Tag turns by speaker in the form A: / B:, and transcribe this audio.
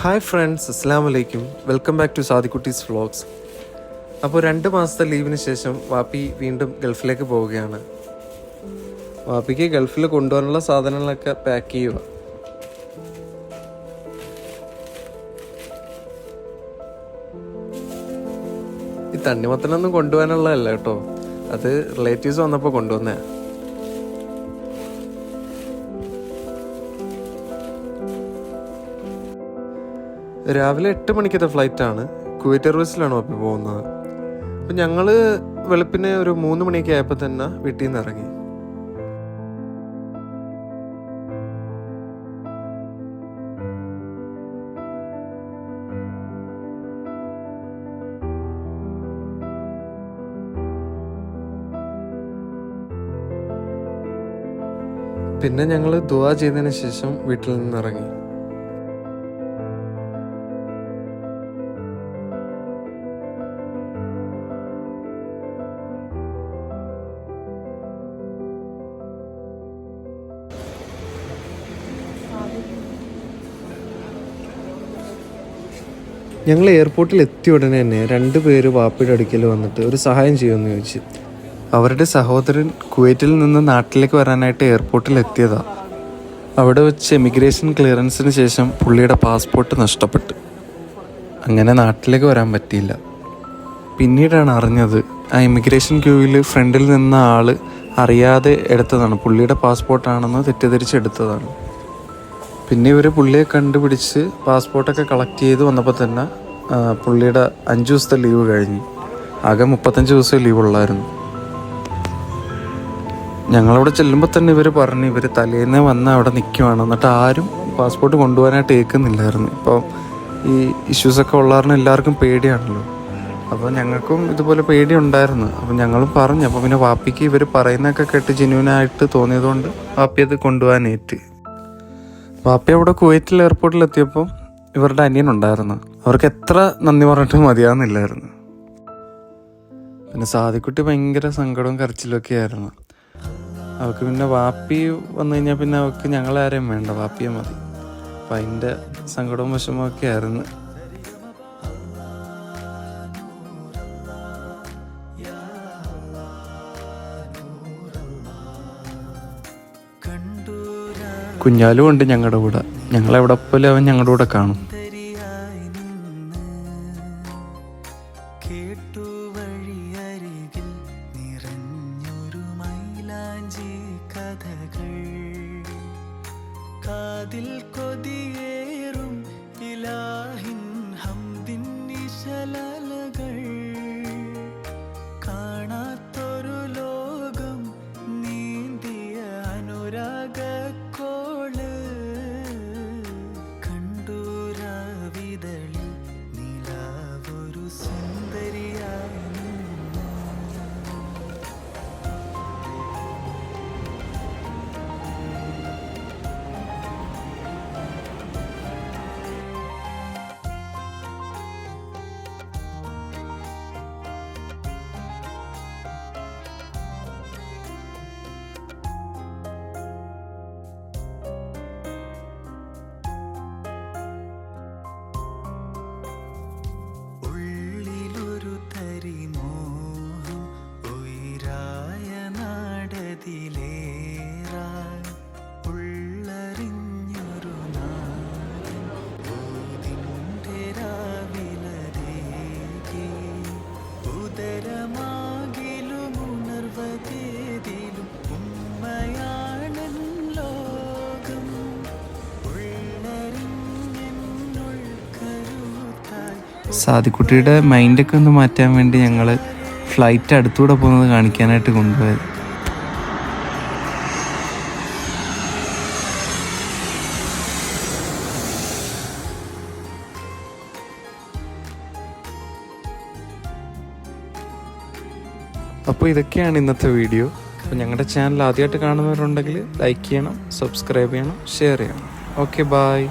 A: Hi friends അസ്സാം വലൈക്കും welcome back to Sadikutty's vlogs അപ്പോൾ രണ്ട് മാസത്തെ ലീവിന് ശേഷം വാപ്പി വീണ്ടും ഗൾഫിലേക്ക് പോവുകയാണ്. വാപ്പിക്ക് ഗൾഫിൽ കൊണ്ടുപോകാനുള്ള സാധനങ്ങളൊക്കെ പാക്ക് ചെയ്യുക ഈ തണ്ണിമത്തനൊന്നും കൊണ്ടുപോകാനുള്ളതല്ല കേട്ടോ. അത് റിലേറ്റീവ്സ് വന്നപ്പോൾ കൊണ്ടുവന്നേ രാവിലെ എട്ട് മണിക്കത്തെ ഫ്ലൈറ്റാണ് കുവൈറ്റ് എയർവേസിലാണ് അപ്പോൾ പോകുന്നത്. അപ്പം ഞങ്ങൾ വെളുപ്പിനെ ഒരു മൂന്ന് മണിയൊക്കെ ആയപ്പോൾ തന്നെ വീട്ടിൽ നിന്ന് ഇറങ്ങി. പിന്നെ ഞങ്ങൾ ദുവാ ചെയ്തതിന് ശേഷം വീട്ടിൽ നിന്ന് ഇറങ്ങി. ഞങ്ങൾ എയർപോർട്ടിൽ എത്തിയ ഉടനെ തന്നെ രണ്ട് പേര് വാപ്പയുടെ അടുക്കൽ വന്നിട്ട് ഒരു സഹായം ചെയ്യുമെന്ന് ചോദിച്ചു. അവരുടെ സഹോദരൻ കുവൈറ്റിൽ നിന്ന് നാട്ടിലേക്ക് വരാനായിട്ട് എയർപോർട്ടിൽ എത്തിയതാണ് അവിടെ വെച്ച് എമിഗ്രേഷൻ ക്ലിയറൻസിന് ശേഷം പുള്ളിയുടെ പാസ്പോർട്ട് നഷ്ടപ്പെട്ടു. അങ്ങനെ നാട്ടിലേക്ക് വരാൻ പറ്റിയില്ല. പിന്നീടാണ് അറിഞ്ഞത് ആ ഇമിഗ്രേഷൻ ക്യൂവിൽ ഫ്രണ്ടിൽ നിന്ന ആൾ അറിയാതെ എടുത്തതാണ്. പുള്ളിയുടെ പാസ്പോർട്ടാണെന്ന് തെറ്റിദ്ധരിച്ചെടുത്തതാണ് പിന്നെ ഇവർ പുള്ളിയെ കണ്ടുപിടിച്ച് പാസ്പോർട്ടൊക്കെ കളക്ട് ചെയ്ത് വന്നപ്പോൾ തന്നെ പുള്ളിയുടെ അഞ്ച് ദിവസത്തെ ലീവ് കഴിഞ്ഞു. ആകെ മുപ്പത്തഞ്ച് ദിവസം ലീവ് ഉള്ളായിരുന്നു. ഞങ്ങളവിടെ ചെല്ലുമ്പോൾ തന്നെ ഇവർ പറഞ്ഞു ഇവർ തലേന്ന് വന്ന് അവിടെ നിൽക്കുവാണ് എന്നിട്ട് ആരും പാസ്പോർട്ട് കൊണ്ടുപോകാനായിട്ട് ഏൽക്കുന്നില്ലായിരുന്നു. ഇപ്പോൾ ഈ ഇഷ്യൂസൊക്കെ ഉള്ളവരുടെ എല്ലാവർക്കും പേടിയാണല്ലോ. അപ്പോൾ ഞങ്ങൾക്കും ഇതുപോലെ പേടി ഉണ്ടായിരുന്നു അപ്പോൾ ഞങ്ങളും പറഞ്ഞു. അപ്പോൾ പിന്നെ വാപ്പിക്ക് ഇവർ പറയുന്നതൊക്കെ കേട്ട് ജെന്യൂനായിട്ട് തോന്നിയതുകൊണ്ട് വാപ്പി അത് കൊണ്ടുപോകാനേറ്റ് വാപ്പി അവിടെ കുവൈറ്റിൽ എയർപോർട്ടിൽ എത്തിയപ്പോൾ ഇവരുടെ അനിയൻ ഉണ്ടായിരുന്നു. അവർക്ക് എത്ര നന്ദി പറഞ്ഞിട്ട് മതിയാകുന്നില്ലായിരുന്നു പിന്നെ സാദിക്കുട്ടി ഭയങ്കര സങ്കടവും കരച്ചിലും ഒക്കെ ആയിരുന്നു. അവൾക്ക് പിന്നെ വാപ്പി വന്നു കഴിഞ്ഞാൽ പിന്നെ അവൾക്ക് ഞങ്ങളാരെയും വേണ്ട വാപ്പിയെ മതി. അപ്പം അതിന്റെ സങ്കടവും വിഷമവും ഒക്കെ ആയിരുന്നു. കുഞ്ഞാലും ഉണ്ട് ഞങ്ങളുടെ കൂടെ. ഞങ്ങളെവിടെ പോലെ അവൻ ഞങ്ങളുടെ കൂടെ കാണും.
B: കഥകൾ. കാതിൽ കൊതിയേറും
A: സാദിക്കുട്ടിയുടെ മൈൻഡൊക്കെ ഒന്ന് മാറ്റാൻ വേണ്ടി ഞങ്ങൾ ഫ്ലൈറ്റ് അടുത്തൂടെ പോകുന്നത് കാണിക്കാനായിട്ട് കൊണ്ടുപോയത്. അപ്പോൾ ഇതൊക്കെയാണ് ഇന്നത്തെ വീഡിയോ. അപ്പോൾ ഞങ്ങളുടെ ചാനൽ ആദ്യമായിട്ട് കാണുന്നവരുണ്ടെങ്കിൽ ലൈക്ക് ചെയ്യണം സബ്സ്ക്രൈബ് ചെയ്യണം ഷെയർ ചെയ്യണം. Okay bye